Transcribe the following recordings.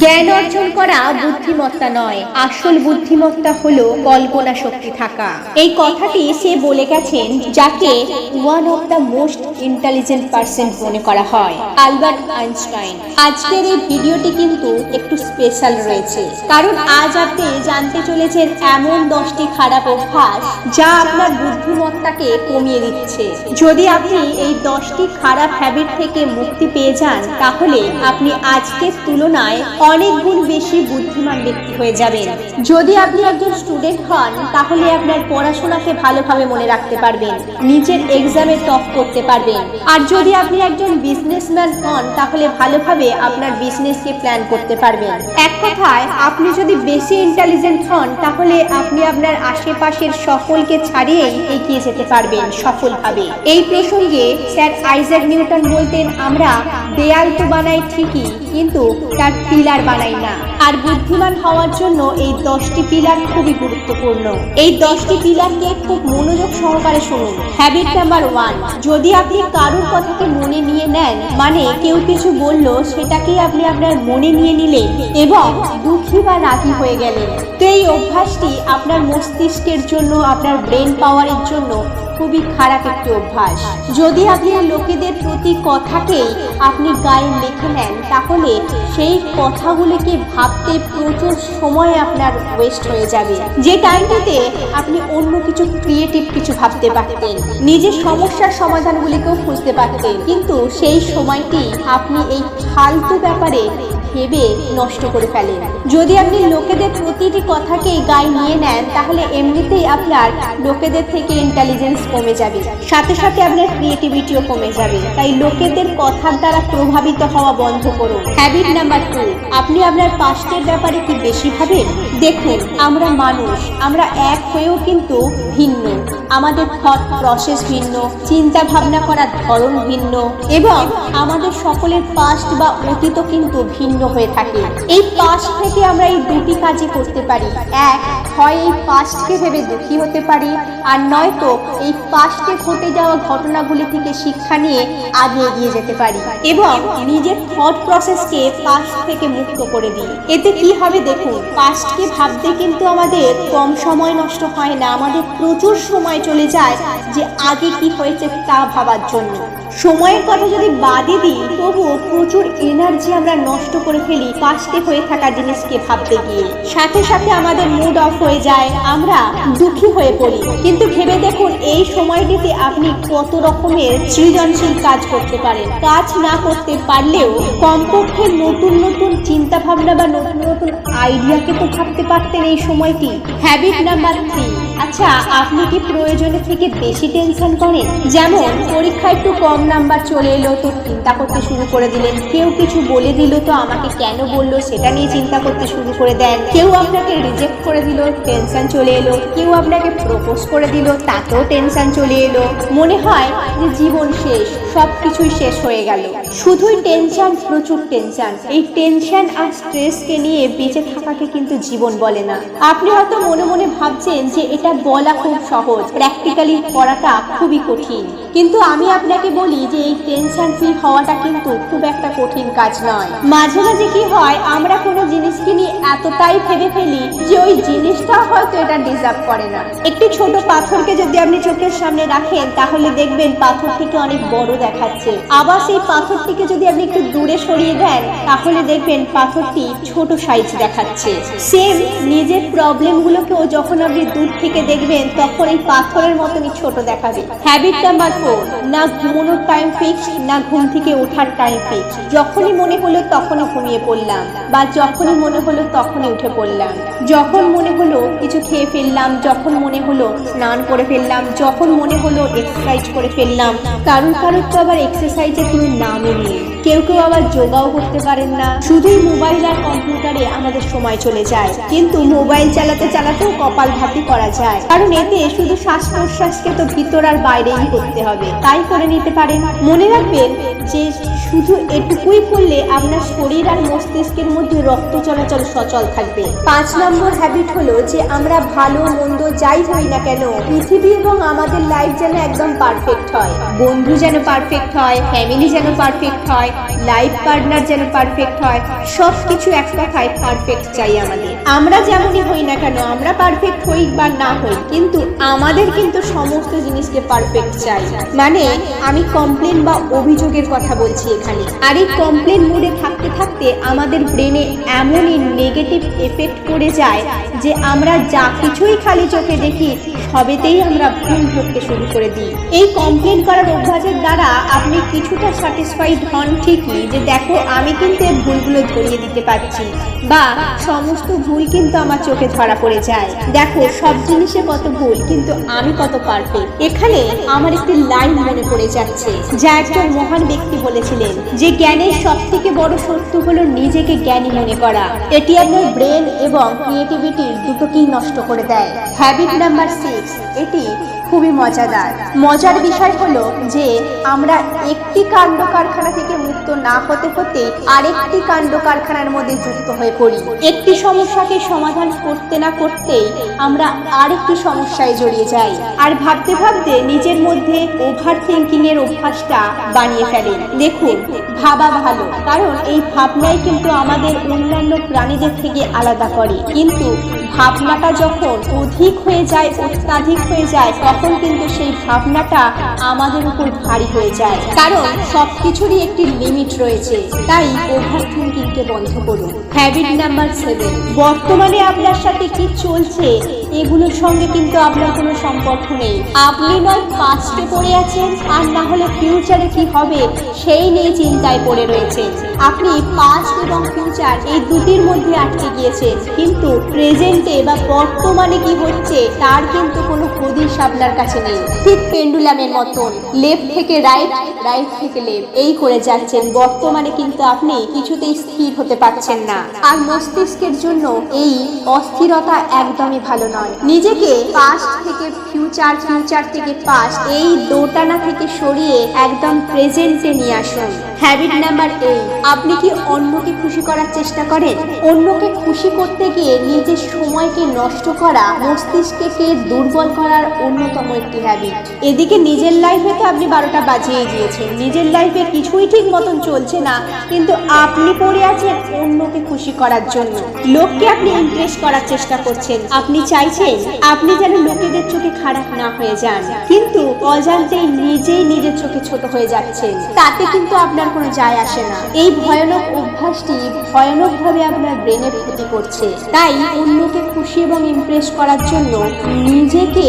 জ্ঞান অর্জন করা বুদ্ধিমত্তা নয়, আসল বুদ্ধিমত্তা হলো কল্পনা শক্তি থাকা। এই কথাটি সে বলে গেছেন যাকে one of the most intelligent person মনে করা হয়, আলবার্ট আইনস্টাইন। আজকের এই ভিডিওটি কিন্তু একটু স্পেশাল রয়েছে, কারণ আজ আপনি জানতে চলেছেন এমন দশটি খারাপ অভ্যাস যা আপনার বুদ্ধিমত্তাকে কমিয়ে দিচ্ছে। যদি আপনি এই দশটি খারাপ হ্যাবিট থেকে মুক্তি পেয়ে যান, তাহলে আপনি আজকের তুলনায় অনেক গুণ বেশি বুদ্ধিমান ব্যক্তি হয়ে যাবেন। যদি আপনি একজন স্টুডেন্ট হন, তাহলে আপনার পড়াশোনাকে ভালোভাবে মনে রাখতে পারবেন। নিজের এক্সামে টপ করতে পারবেন। আর যদি আপনি একজন বিজনেসম্যান হন, তাহলে ভালোভাবে আপনার বিজনেসকে প্ল্যান করতে পারবেন। এক কথায়, আপনি যদি বেশি ইন্টেলিজেন্ট হন, তাহলে আপনি আপনার আশেপাশের সকলকে ছাড়িয়েই এগিয়ে যেতে পারবেন সফলভাবে। এই প্রসঙ্গে স্যার আইজাক নিউটন বলতেন, আমরা দেয়াল তো বানাই ঠিকই, কিন্তু তার পিলার বানাই না। আর বুদ্ধিমান হওয়ার জন্য এই দশটি পিলার খুবই গুরুত্বপূর্ণ। এই দশটি পিলারকে খুব মনোযোগ সহকারে শুনুন। হ্যাবিট নাম্বার ওয়ান যদি আপনি কারোর কথাকে মনে নিয়ে নেন মানে কেউ কিছু বলল, সেটাকেই আপনি আপনার মনে নিয়ে নিলেন এবং দুঃখী বা রাগী হয়ে গেলেন। তো এই অভ্যাসটি আপনার মস্তিষ্কের জন্য, আপনার ব্রেন পাওয়ারের জন্য খুবই খারাপ একটি অভ্যাস। যদি আপনি লোকেদের প্রতি কথাকেই আপনি গায়ে লিখে নেন, তাহলে সেই কথাগুলিকে ভাবতে প্রচুর সময় আপনার ওয়েস্ট হয়ে যাবে। যে টাইমটিতে আপনি অন্য কিছু ক্রিয়েটিভ কিছু ভাবতে পারতেন, নিজের সমস্যার সমাধানগুলিকেও খুঁজতে পারতেন, কিন্তু সেই সময়টি আপনি এই ফালতু ব্যাপারে ভেবে নষ্ট করে ফেলেন। যদি আপনি লোকেদের প্রতিটি কথাকেই গায়ে নিয়ে নেন, তাহলে এমনিতেই আপনার লোকেদের থেকে ইন্টেলিজেন্স কমে যাবে। সাথে সাথে আপনার ক্রিয়েটিভিটিও কমে যাবে। তাই লোকেদের কথার দ্বারা প্রভাবিত হওয়া বন্ধ করুন। হ্যাবিট নাম্বার টু আপনি আপনার পাস্টের ব্যাপারে কি বেশি ভাবেন? দেখুন, আমরা মানুষ, আমরা এক হয়েও কিন্তু ভিন্ন। আমাদের থট প্রসেস ভিন্ন চিন্তা ভাবনা করার ধরন ভিন্ন, এবং আমাদের সকলের পাস্ট বা অতীতও কিন্তু ভিন্ন। হয়ে থাকে। এই পাস্ট থেকে আমরা এই দুটি কাজই করতে পারি। এক, হয় এই পাস্টকে ভেবে দুঃখী হতে পারি, আর নয়তো এই পাস্টে ঘটে যাওয়া ঘটনাগুলি থেকে শিক্ষা নিয়ে আগে এগিয়ে যেতে পারি এবং নিজের থট প্রসেসকে পাস্ট থেকে মুক্ত করে দিই। এতে কি হবে দেখুন পাস্টকে ভাবতে কিন্তু আমাদের কম সময় নষ্ট হয় না, আমাদের প্রচুর সময় চলে যায় যে আগে কি হয়েছে তা ভাবার জন্য। সময়ের কথা যদি বাদই দিই, তবুও প্রচুর এনার্জি আমরা নষ্ট করে ফেলি পাশতে হয়ে থাকা জিনিসকে ভাবতে গিয়ে। সাথে সাথে আমাদের মুড অফ হয়ে যায়, আমরা দুঃখী হয়ে পড়ি। কিন্তু ভেবে দেখুন, এই সময়টিতে আপনি কত রকমের সৃজনশীল কাজ করতে পারেন। কাজ না করতে পারলেও কমপক্ষে নতুন নতুন ভাবনা বা নতুন নতুন আইডিয়াকে তো ভাবতে পারতেন এই সময়টি? হ্যাবিট নাম্বার থ্রি আচ্ছা আপনি কি প্রয়োজনে থেকে বেশি টেনশন করেন? যেমন, পরীক্ষায় একটু কম নাম্বার চলে এলো তো চিন্তা করতে শুরু করে দিলেন। কেউ কিছু বলে দিল তো আমাকে কেন বলল সেটা নিয়ে চিন্তা করতে শুরু করে দেন। কেউ আপনাকে রিজেক্ট করে দিল টেনশন চলে এলো। কেউ আপনাকে প্রপোজ করে দিল, তাতেও টেনশন চলে এলো। মনে হয় যে জীবন শেষ সব কিছুই শেষ হয়ে গেল। শুধুই টেনশন প্রচুর টেনশন এই টেনশন আর স্ট্রেসকে নিয়ে বেঁচে থাকাকে কিন্তু জীবন বলে না। আপনি হয়তো মনে মনে ভাবছেন যে এটা বলা খুব সহজ প্র্যাকটিক্যালি করাটা খুবই কঠিন। কিন্তু আমি আপনাকে বলি যে এই টেনশন ফ্রি হওয়াটা কিন্তু খুব একটা কঠিন কাজ নয়। মাঝে মাঝে কি হয়, আমরা কোনো জিনিসকে নিয়ে এতটাই ভেবে ফেলি যে ওই জিনিসটা হয়তো এটা ডিজার্ভ করে না। একটি ছোট পাথরকে যদি আপনি চোখের সামনে রাখেন, তাহলে দেখবেন পাথরটিকে অনেক বড় দেখাচ্ছে। আবার সেই পাথরটিকে যদি আপনি একটু দূরে সরিয়ে দেন, তাহলে দেখবেন পাথরটি ছোট সাইজ দেখাচ্ছে। সেম নিজের প্রবলেমগুলোকেও যখন আপনি দূর থেকে দেখবেন, তখন এই পাথরের মতনই ছোট দেখাবে। হ্যাবিট নাম্বার ফোর না ঘুমানোর টাইম ফিক্স না ঘুম থেকে ওঠার টাইম ফিক্স যখনই মনে হলো তখনই ঘুমিয়ে পড়লাম, বা যখনই মনে হলো তখনই উঠে পড়লাম। যখন মনে হলো কিছু খেয়ে ফেললাম, যখন মনে হলো স্নান করে ফেললাম, যখন মনে হলো এক্সারসাইজ করে ফেললাম, কারুর কারুর তো আবার এক্সারসাইজের কোনো নামই নেই। কেউ কেউ আবার যোগাও করতে পারেন না। শুধুই মোবাইল আর কম্পিউটারে আমাদের সময় চলে যায়। কিন্তু মোবাইল চালাতে চালাতেও কপাল ভাতি করা যায়। কারণ এতে শুধু শ্বাস প্রশ্বাসকে তো ভিতর আর বাইরেই করতে হবে। তাই করে নিতে পারেন। মনে রাখবেন যে শুধু এটুকুই করলে আপনার শরীর আর মস্তিষ্কের মধ্যে রক্ত চলাচল সচল থাকবে। পাঁচ নম্বর হ্যাবিট হলো যে আমরা ভালো, মন্দ যাই হই না কেন, পৃথিবী এবং আমাদের লাইফ যেন একদম পারফেক্ট হয়। বন্ধু যেন পারফেক্ট হয় ফ্যামিলি যেন পারফেক্ট হয় লাইফ পার্টনার যেন পারফেক্ট হয় সব কিছু এক কথায় পারফেক্ট চাই আমাদের। আমরা যেমনই হই না কেন, আমরা পারফেক্ট হই বা না হই, কিন্তু আমাদের কিন্তু সমস্ত জিনিসকে পারফেক্ট চাই। মানে আমি কমপ্লেন বা অভিযোগের কথা বলছি এখানে। আর এই কমপ্লেন মুডে থাকতে থাকতে আমাদের ব্রেনে এমনই নেগেটিভ এফেক্ট করে যায় যে আমরা যা কিছুই খালি চোখে দেখি, সবেতেই আমরা ভুল ধরতে শুরু করে দিই। এই কমপ্লেন করার অভ্যাসের দ্বারা আপনি কিছুটা স্যাটিসফাইড হন ঠিকই যে দেখো, আমি কিন্তু এই ভুলগুলো ধরিয়ে দিতে পারছি বা সমস্ত ভুল কিন্তু আমার চোখে ধরা পড়ে যায়। দেখো, সব জিনিসে কত ভুল, কিন্তু আমি কত পারফেক্ট এখানে আমার একটি লাইন মনে পড়ে যাচ্ছে, যা একজন মহান ব্যক্তি বলেছিলেন যে জ্ঞানের সব থেকে বড় সত্য হলো নিজেকে জ্ঞানী মনে করা। এটি আপনার ব্রেন এবং ক্রিয়েটিভিটি দুটোকেই নষ্ট করে দেয়। হ্যাবিট নাম্বার সিক্স এটি খুবই মজাদার। মজার বিষয় হলো যে, আমরা একটি কাণ্ড কারখানা থেকে মুক্ত না হতে হতে আরেকটি কাণ্ড কারখানার মধ্যে যুক্ত হয়ে পড়ি। একটি সমস্যাকে সমাধান করতে না করতেই আমরা আরেকটি সমস্যায় জড়িয়ে যাই। আর ভাবতে ভাবতে নিজের মধ্যে ওভার থিঙ্কিং এর অভ্যাসটা বানিয়ে ফেলি। দেখুন, ভাবা ভালো। কারণ এই ভাবনাই কিন্তু আমাদের অন্যান্য প্রাণীদের থেকে আলাদা করে। কিন্তু ভাবনাটা যখন অধিক হয়ে যায়, অত্যাধিক হয়ে যায়, তখন কিন্তু সেই ভাবনাটা আমাদের উপর ভারী হয়ে যায়। কারণ সবকিছুরই একটি লিমিট রয়েছে। তাই ওভার থিঙ্কিংকে বন্ধ করুন। হ্যাবিট নাম্বার সেভেন বর্তমানে আপনার সাথে কি চলছে, এগুলোর সঙ্গে কিন্তু আপনার কোনো সম্পর্ক নেই। আপনি নয় পাস্টে পড়ে আছেন, আর না হলে ফিউচারে কি হবে, সেই নিয়ে চিন্তায় পড়ে রয়েছে আপনি পাস্ট এবং ফিউচার এই দুটির মধ্যে আটকে গিয়েছেন। কিন্তু প্রেজেন্টে বা বর্তমানে কি হচ্ছে, তার কিন্তু কোনো হদিশ আপনার কাছে নেই। ঠিক পেন্ডুলামের মতন, লেফট থেকে রাইট রাইট থেকে লেফট। এই করে যাচ্ছেন। বর্তমানে কিন্তু আপনি কিছুতেই স্থির হতে পারছেন না। আর মস্তিষ্কের জন্য এই অস্থিরতা একদমই ভালো নয়। নিজেকে পাস্ট থেকে ফিউচার ফিউচার থেকে পাস্ট এই দোটানা থেকে সরিয়ে একদম প্রেজেন্টে নিয়ে আসুন। হ্যাবিট নাম্বার এইট আপনি কি অন্যকে খুশি করার চেষ্টা করেন? অন্যকে খুশি করতে গিয়ে নিজের সময়কে নষ্ট করা মস্তিষ্ককে দুর্বল করার অন্যতম একটি হ্যাবিট এদিকে নিজের লাইফে তো আপনি বারোটা বাজিয়ে দিয়েছেন নিজের লাইফে কিছুই ঠিক মতন চলছে না, কিন্তু আপনি পড়ে আছেন অন্যকে খুশি করার জন্য। লোককে আপনি ইমপ্রেস করার চেষ্টা করছেন। আপনি চাইছেন আপনি যেন লোকেদের চোখে খারাপ না হয়ে যান। কিন্তু অজান্তেই নিজেই নিজের চোখে ছোট হয়ে যাচ্ছেন। তাতে কিন্তু আপনার কোনো যায় আসে না। এই ভয়ানক অভ্যাসটি ভয়ানকভাবে আপনার ব্রেনের ক্ষতি করছে। তাই অন্যকে খুশি এবং ইমপ্রেস করার জন্য নিজেকে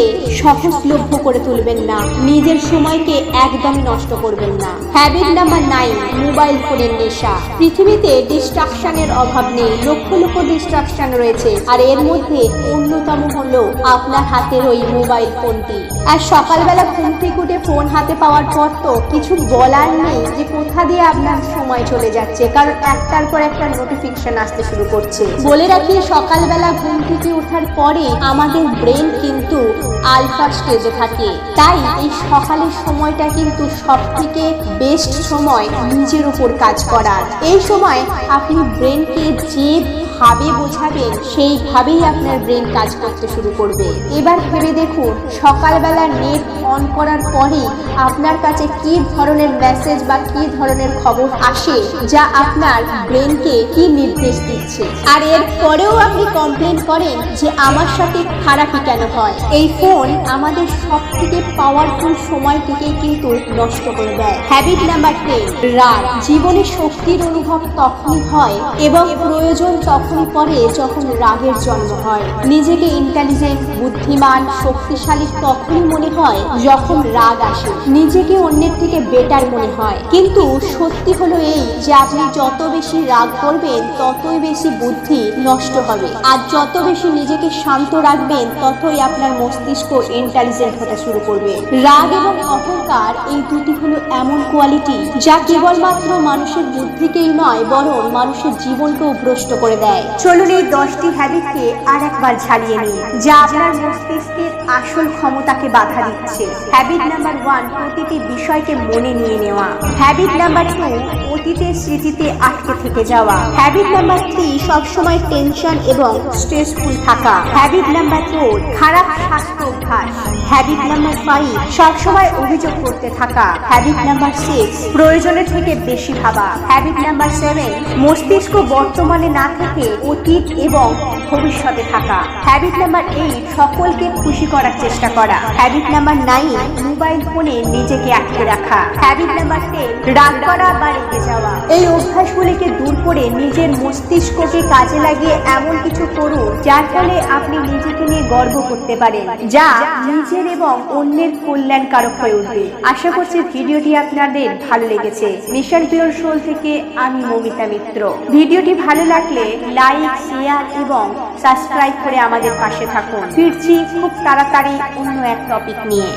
সহজলভ্য করে তুলবেন না। নিজের সময়কে একদমই নষ্ট করবেন না। হ্যাবিট নাম্বার নাইন মোবাইল ফোনের নেশা। পৃথিবীতে ডিস্ট্রাকশনের অভাব নেই। লক্ষ লক্ষ ডিস্ট্রাকশন রয়েছে। আর এর মধ্যে অন্যতম হলো আপনার হাতের ওই মোবাইল ফোনটি। আর সকালবেলা ঘুম থেকে উঠে ফোন হাতে পাওয়ার পর তো কিছু বলার নেই যে কোথা দিয়ে আপনার সময় চলে যাচ্ছে। কারণ একটার পর একটা নোটিফিকেশন আসতে শুরু করছে। বলে রাখি, সকালবেলা ঘুম থেকে ওঠার পরে আমাদের ব্রেন কিন্তু আলফা স্টেজে থাকে। তাই এই সকালের সময়টা কিন্তু সব থেকে বেস্ট সময় নিজের উপর কাজ করার। এই সময় আপনি ব্রেনকে যে ভাবে বোঝাবেন সেইভাবেই আপনার ব্রেন কাজ করতে শুরু করবে। এবার ভেবে দেখুন, সকালবেলা নেট অন করার পরে আপনার কাছে কি ধরনের মেসেজ বা কি ধরনের খবর আসে, যা আপনার ব্রেনকে কি নির্দেশ দিচ্ছে? আর এর পরেও আপনি কমপ্লেন করেন যে আমার সাথে খারাপই কেন হয়? এই ফোন আমাদের সব থেকে পাওয়ারফুল সময়টিকে কিন্তু নষ্ট করে দেয়। হ্যাবিট নাম্বার টেন রাগ জীবনে শক্তির অনুভব তখনই হয় এবং প্রয়োজন তখনই পড়ে যখন রাগের জন্ম হয়। নিজেকে ইন্টেলিজেন্ট বুদ্ধিমান, শক্তিশালী তখনই মনে হয় যখন রাগ আসে। নিজেকে অন্যের থেকে বেটার মনে হয়। কিন্তু সত্যি হলো এই যে আপনি যত বেশি রাগ করবেন, ততই বেশি বুদ্ধি নষ্ট হবে। আর যত বেশি নিজেকে শান্ত রাখবেন, ততই আপনার মস্তিষ্ক ইন্টেলিজেন্ট হতে শুরু করবে। রাগ এবং অহংকার এই দুটি হলো এমন কোয়ালিটি যা কেবলমাত্র মানুষের বুদ্ধিকেই নয়, বরং মানুষের জীবনকেও ভ্রষ্ট করে দেয়। চলুন এই দশটি হ্যাবিটকে আর একবার ছাড়িয়ে নিই, যা আপনার মস্তিষ্কের আসল ক্ষমতাকে বাধা দিচ্ছে। হ্যাবিট নাম্বার ওয়ান প্রতিটি বিষয়কে মনে নিয়ে নেওয়া। হ্যাবিট নাম্বার টু অতীতের স্মৃতিতে আটকে থেকে যাওয়া। হ্যাবিট নাম্বার থ্রি সবসময় টেনশন এবং স্ট্রেসফুল থাকা। হ্যাবিট নাম্বার ফোর খারাপ স্বাস্থ্য অভ্যাস। হ্যাবিট নাম্বার ফাইভ সবসময় অভিযোগ করতে থাকা। হ্যাবিট নাম্বার সিক্স প্রয়োজনের থেকে বেশি ভাবা। হ্যাবিট নাম্বার সেভেন মস্তিষ্ক বর্তমানে না থেকে অতীত এবং ভবিষ্যতে থাকা। হ্যাবিট নাম্বার এইট সকলকে খুশি করার চেষ্টা করা। হ্যাবিট নাম্বার নাইন মোবাইল ফোনে নিজেকে আটকে রাখা। হ্যাবিট নাম্বার টেন রাগ করা বা রেগে যাওয়া। এই অভ্যাসগুলিকে দূর করে নিজের মস্তিষ্ককে কাজে লাগিয়ে এমন কিছু করুন যার ফলে আপনি নিজেকে নিয়ে গর্ব করতে পারেন। যা নিজের এবং অন্যের কল্যাণকারক হয়ে উঠবে। আশা করছি ভিডিওটি আপনাদের ভালো লেগেছে। মিশন পিওর সোল থেকে আমি মমিতা মিত্র। ভিডিওটি ভালো লাগলে লাইক, শেয়ার এবং সাবস্ক্রাইব করে আমাদের পাশে থাকুন। ফিরছি খুব তাড়াতাড়ি অন্য এক টপিক নিয়ে।